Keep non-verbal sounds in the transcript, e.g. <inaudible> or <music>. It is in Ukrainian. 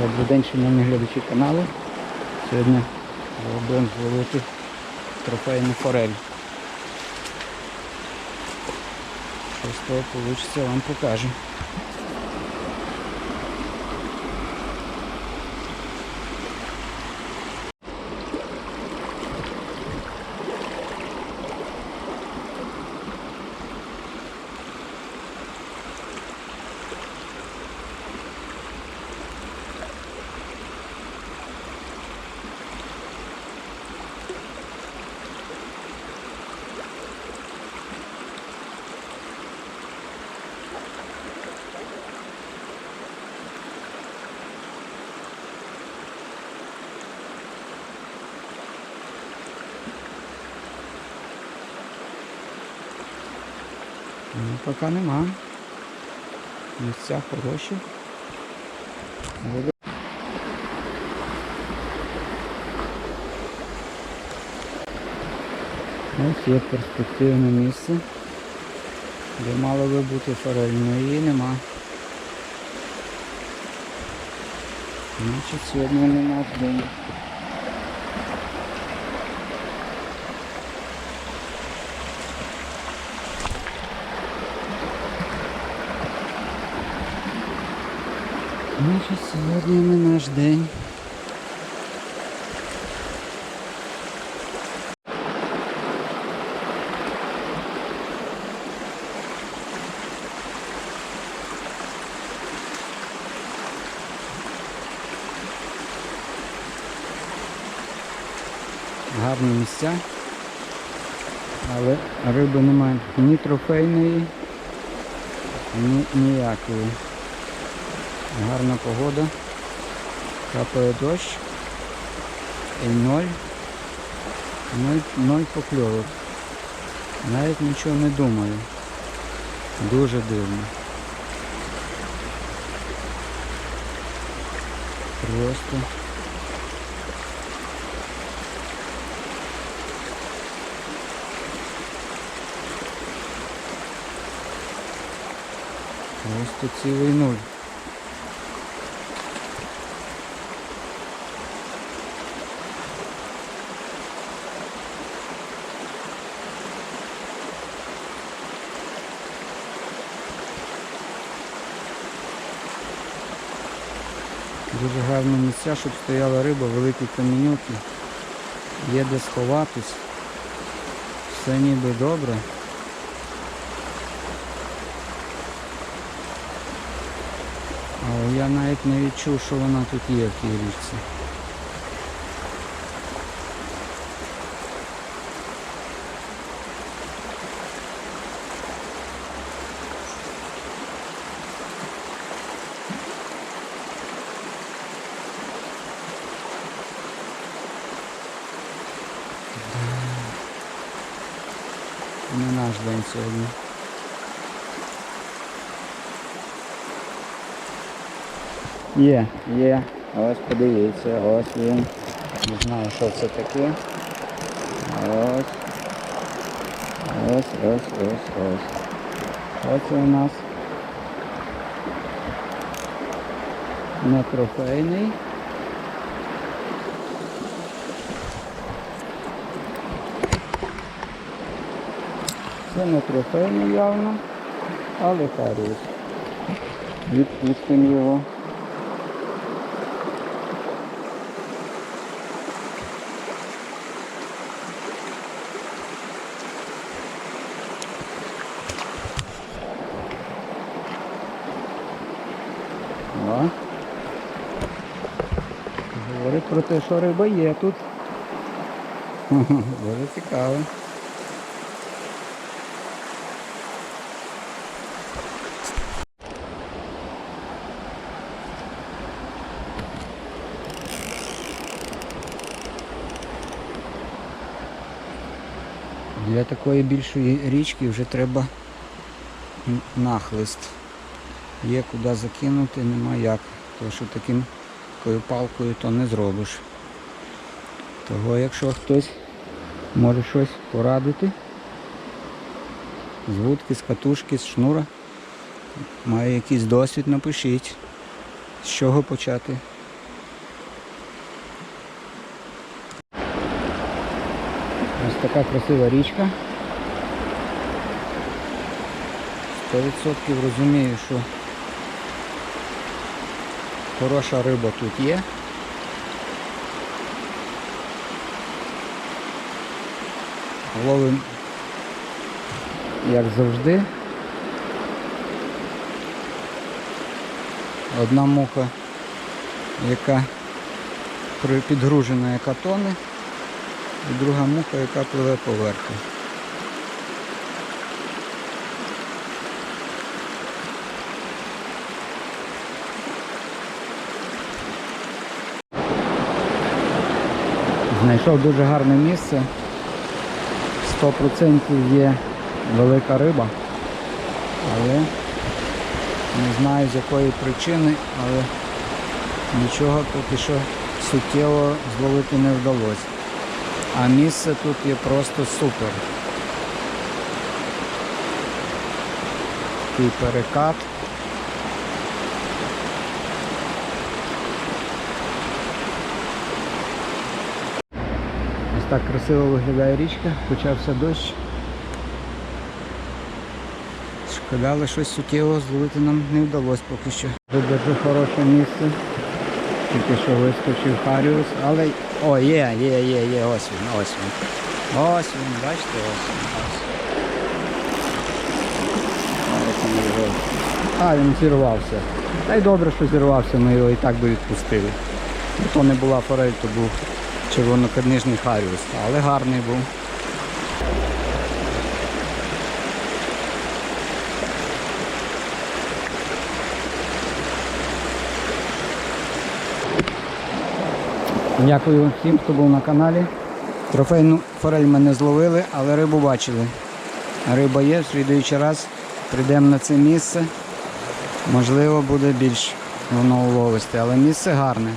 Добрий день, шановні глядачі каналу. Сьогодні будемо зловити трофейну форель. Що з того вийде, вам покажу. Ну, поки нема. Місця хороші. Ось є перспективне місце, де мало би бути форель, але її нема. Значить сьогодні не наш день. Значить сьогодні не наш день. Гарні місця, але риби немає ні трофейної, ні ніякої. Гарна погода, капає дощ і ноль, ноль, ноль покльовок. Навіть нічого не думаю. Дуже дивно. Просто. Просто цілий нуль. Дуже гарні місця, щоб стояла риба, великі камінюки. Є де сховатись. Все ніби добре. Але я навіть не відчув, що вона тут є в тій річці. Не наш день сьогодні. Є, є. Ось подивіться, ось він. Не знаю, що це таке. Ось. Ось, ось, ось, ось. Ось у нас не трофейний. Це не трофейний явно, але хороший. Відпустимо його. Говорить про те, що риба є тут. <laughs> Дуже цікаво. Для такої більшої річки вже треба нахлист. Є куди закинути, нема як. Тому що таким палкою то не зробиш. Того якщо хтось може щось порадити, з вудки, з катушки, з шнура, має якийсь досвід, напишіть, з чого почати Ось така красива річка. 100% розумію, що хороша риба тут є. Ловим, як завжди. Одна муха, яка підгружена, яка тоне, і друга муха, яка пливе поверху. Знайшов дуже гарне місце. 100% є велика риба, але не знаю з якої причини, але нічого поки що суттєво зловити не вдалося. А місце тут є просто супер. Такий перекат. Ось так красиво виглядає річка, почався дощ. Шкода, але щось суттєво зловити нам не вдалося поки що. Дуже хороше місце. Тільки що вискочив Харіус, але... О, є, є, є, є, ось він, ось він. Ось він, бачите, ось він. Ось. А, він зірвався. Та й добре, що зірвався, ми його і так би відпустили. Ну, То не була форель, то був червонокнижний Харіус, але гарний був. Дякую всім, хто був на каналі. Трофейну форель ми не зловили, але рибу бачили. Риба є, в раз прийдемо на це місце. Можливо, буде більш воно уловисти, але місце гарне.